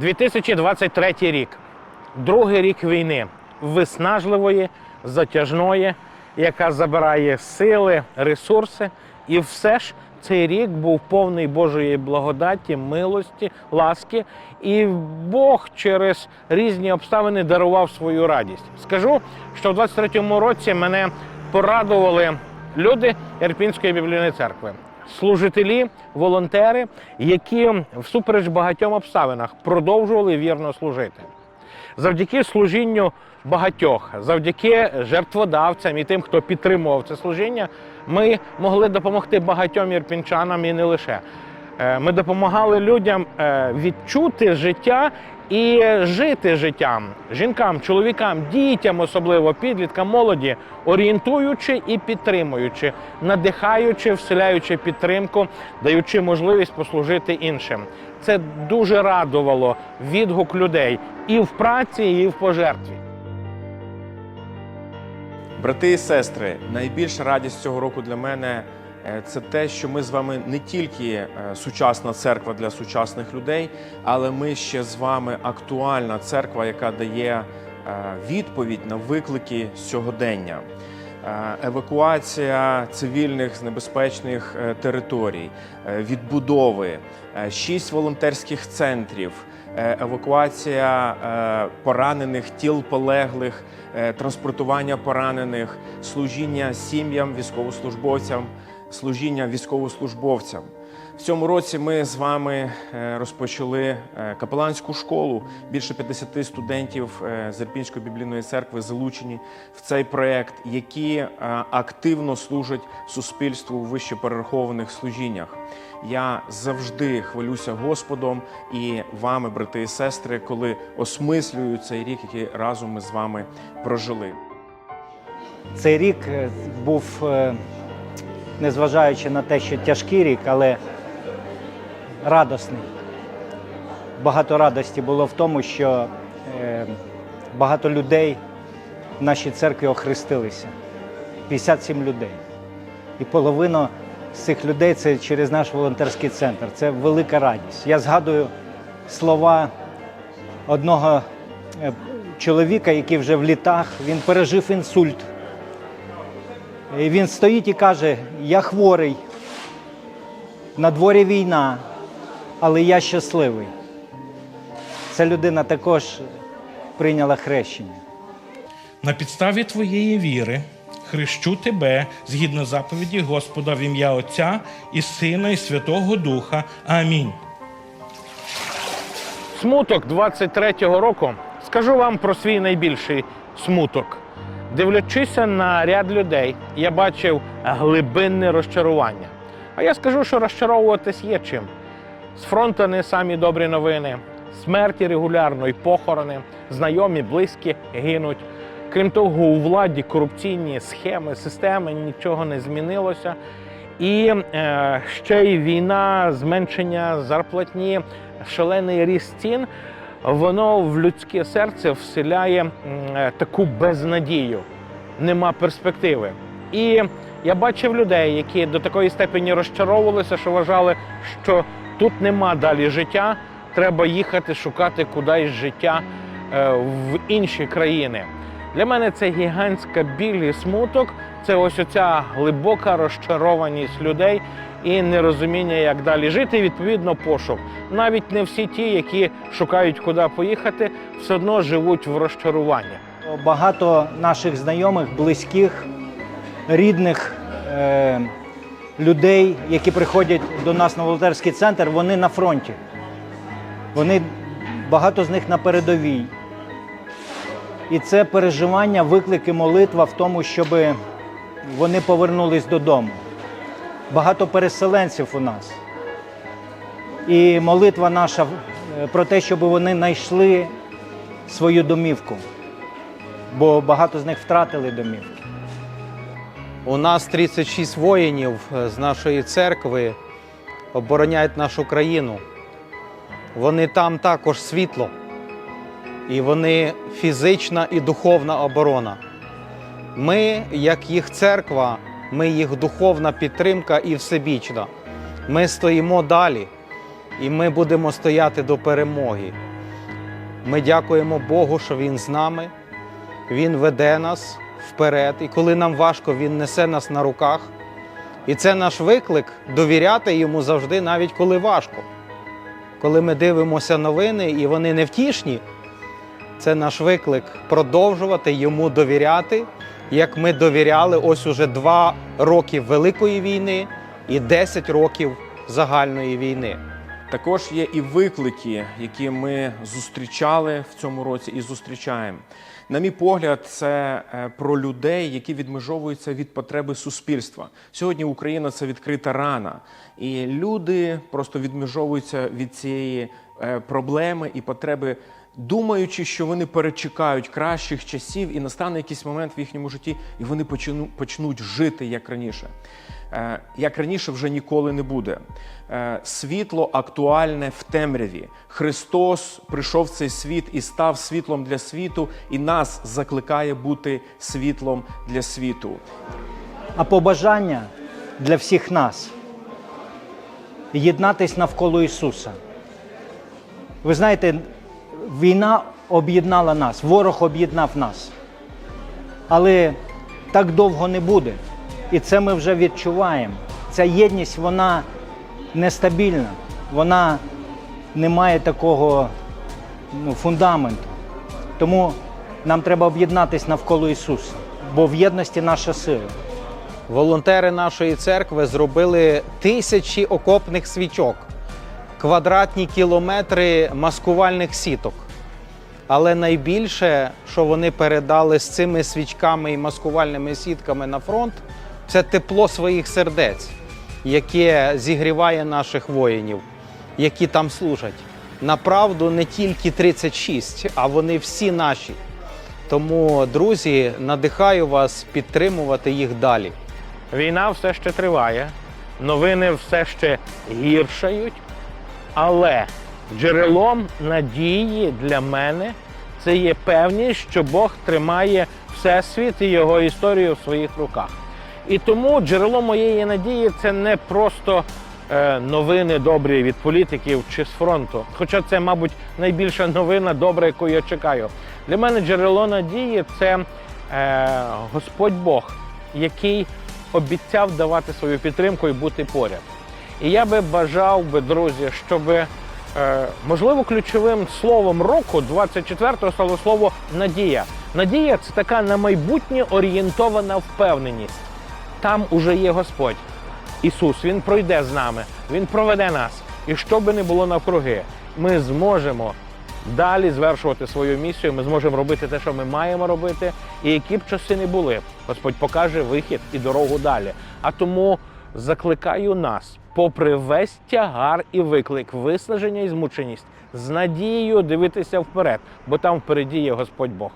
2023 рік. Другий рік війни виснажливої, затяжної, яка забирає сили, ресурси. І все ж цей рік був повний Божої благодаті, милості, ласки. І Бог через різні обставини дарував свою радість. Скажу, що в 23-му році мене порадували люди Ірпінської біблійної церкви служителі, волонтери, які всупереч багатьом обставинах продовжували вірно служити. Завдяки служінню багатьох, завдяки жертводавцям і тим, хто підтримував це служіння, ми могли допомогти багатьом ірпінчанам і не лише. Е, Ми допомагали людям е, відчути життя і жити життям жінкам, чоловікам, дітям, особливо підліткам, молоді, орієнтуючи і підтримуючи, надихаючи, вселяючи підтримку, даючи можливість послужити іншим. Це дуже радувало відгук людей і в праці, і в пожертві. Брати і сестри, найбільша радість цього року для мене це те, що ми з вами не тільки е, сучасна церква для сучасних людей, але ми ще з вами актуальна церква, яка дає е, відповідь на виклики сьогодення. Е, Евакуація цивільних з небезпечних е, територій, е, відбудови, е, шість волонтерських центрів, е, евакуація е, поранених тіл полеглих, е, транспортування поранених, служіння сім'ям, військовослужбовцям, служіння військовослужбовцям. В цьому році ми з вами е, розпочали е, капеланську школу. Більше 50 студентів е, з Ірпінської біблійної церкви залучені в цей проект, які активно служать суспільству у вище перерахованих служіннях. Я завжди хвалюся Господом і вами, брати і сестри, коли осмислюю цей рік, який разом ми з вами прожили. Цей рік був, незважаючи на те, що тяжкий рік, але радосний. Багато радості було в тому, що е, багато людей в нашій церкві охрестилися. 57 людей. І половина з цих людей це через наш волонтерський центр. Це велика радість. Я згадую слова одного е, чоловіка, який вже в літах, він пережив інсульт. І він стоїть і каже: Я хворий, на дворі війна, але я щасливий. Ця людина також прийняла хрещення. На підставі твоєї віри хрещу тебе згідно заповіді Господа в ім'я Отця і Сина, і Святого Духа. Амінь. Смуток 23-го року скажу вам про свій найбільший смуток. Дивлячися на ряд людей, я бачив глибинне розчарування. А я скажу, що розчаровуватись є чим. З фронту не самі добрі новини, смерті регулярно і похорони, знайомі, близькі гинуть. Крім того, у владі корупційні схеми, системи нічого не змінилося. І е, ще й війна, зменшення зарплатні, шалений ріст цін, воно в людське серце вселяє е, таку безнадію, нема перспективи. І я бачив людей, які до такої степені розчаровувалися, що вважали, що тут нема далі життя, треба їхати шукати кудись життя е, в інші країни. Для мене це гігантська біль і смуток. Це ось оця глибока розчарованість людей і нерозуміння, як далі жити. і, Відповідно, пошук. Навіть не всі ті, які шукають, куди поїхати, все одно живуть в розчаруванні. Багато наших знайомих, близьких, рідних е, людей, які приходять до нас на волонтерський центр, вони на фронті. Вони багато з них на передовій. І це переживання, виклики, молитва в тому, щоб вони повернулись додому. Багато переселенців у нас. І молитва наша е, про те, щоб вони знайшли свою домівку, бо багато з них втратили домівки. У нас 36 воїнів е, з нашої церкви обороняють нашу країну. Вони там також світло. І вони фізична і духовна оборона. Ми, як їх церква, ми їх духовна підтримка і всебічна. Ми стоїмо далі, і ми будемо стояти до перемоги. Ми дякуємо Богу, що Він з нами, Він веде нас вперед. І коли нам важко, Він несе нас на руках. І це наш виклик довіряти йому завжди, навіть коли важко. Коли ми дивимося новини і вони невтішні, це наш виклик продовжувати йому довіряти, як ми довіряли ось уже два роки Великої війни і 10 років загальної війни. Також є і виклики, які ми зустрічали в цьому році і зустрічаємо. На мій погляд, це е, про людей, які відмежовуються від потреби суспільства. Сьогодні Україна це відкрита рана, і люди просто відмежовуються від цієї проблеми і потреби. Думаючи, що вони перечекають кращих часів, і настане якийсь момент в їхньому житті, і вони почнуть жити як раніше. Е, Як раніше вже ніколи не буде. Е, Світло актуальне в темряві. Христос прийшов в цей світ і став світлом для світу, і нас закликає бути світлом для світу. А побажання для всіх нас єднатись навколо Ісуса. Ви знаєте, війна об'єднала нас, ворог об'єднав нас. Але так довго не буде. І це ми вже відчуваємо. Ця єдність, вона нестабільна, вона не має такого ну, фундаменту. Тому нам треба об'єднатись навколо Ісуса, бо в єдності наша сила. Волонтери нашої церкви зробили тисячі окопних свічок, квадратні кілометри маскувальних сіток. Але найбільше, що вони передали з цими свічками і маскувальними сітками на фронт, це тепло своїх сердець, яке зігріває наших воїнів, які там служать. Направду не тільки 36, а вони всі наші. Тому, друзі, надихаю вас підтримувати їх далі. Війна все ще триває, новини все ще гіршають, але джерелом надії для мене це є певність, що Бог тримає всесвіт і його історію в своїх руках. І тому джерело моєї надії це не просто е, новини добрі від політиків чи з фронту. Хоча це, мабуть, найбільша новина добра, яку я чекаю. Для мене джерело надії це е, Господь Бог, який обіцяв давати свою підтримку і бути поряд. І я би бажав би, друзі, щоб е, можливо ключовим словом року 24-го стало слово надія. Надія це така на майбутнє орієнтована впевненість. Там уже є Господь. Ісус, Він пройде з нами, Він проведе нас. І що би не було навкруги, ми зможемо далі звершувати свою місію. Ми зможемо робити те, що ми маємо робити, і які б часи не були, Господь покаже вихід і дорогу далі. А тому закликаю нас, попри весь тягар і виклик, виснаження і змученість, з надією дивитися вперед, бо там впереді є Господь Бог.